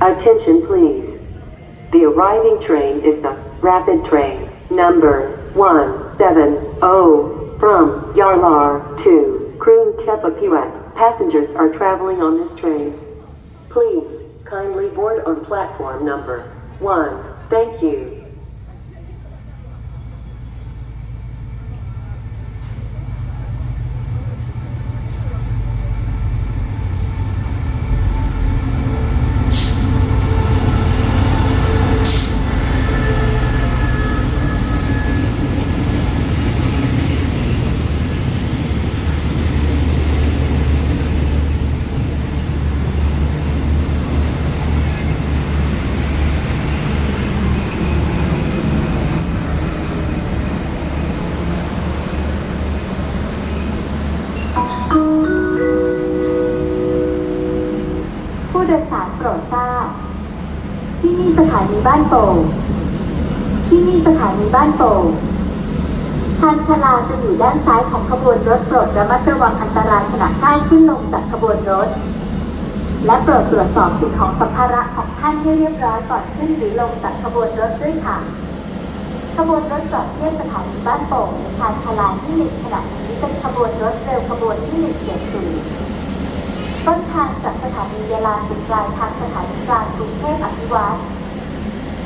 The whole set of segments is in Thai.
Attention please. The arriving train is the Rapid Train number 170 from Yarlar to Tepapirat. Passengers are traveling on this train. Please kindly board on platform number 1. Thank you. โดยสารโปรดทราบ ที่นี่สถานีบ้านโป่ง ที่นี่สถานีบ้านโป่งทางชลาจะอยู่ด้านซ้ายของขบวนรถโปรดระมัดระวังอันตรายขณะก้าวขึ้นลงจากขบวนรถ และโปรดตรวจสอบสิ่งของสัมภาระของท่านให้เรียบร้อยก่อนขึ้นหรือลงจากขบวนรถด้วยค่ะ ขบวนรถจอดเทียบสถานีบ้านโป่งในชานชลาที่หนึ่งขณะนี้เป็นขบวนรถเร็วขบวนที่หนึ่งเจ็ดศูนย์ต้นทาง นียาลาถึงปลายทางสถานีกลางกรุงเทพอภิวัตร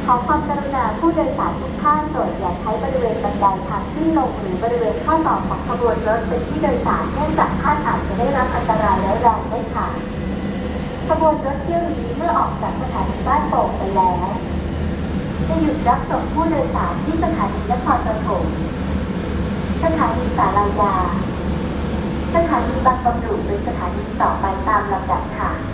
ขอความกรุณาผู้โดยสารทุกท่านโปรดอย่าใช้บริเวณบันไดทางขึ้นลงหรือบริเวณข้อต่อของขบวนรถเป็นที่โดยสารเนื่องจากท่านอาจจะได้รับอันตรายร้ายแรงได้ค่ะ ขบวนรถเที่ยวนี้เมื่อออกจากสถานีบ้านโป่งไปแล้ว จะหยุดรับส่งผู้โดยสารที่สถานีนครปฐมสถานีสารายา สถานีบางบำรุเป็นสถานีต่อไปตามลำดับค่ะ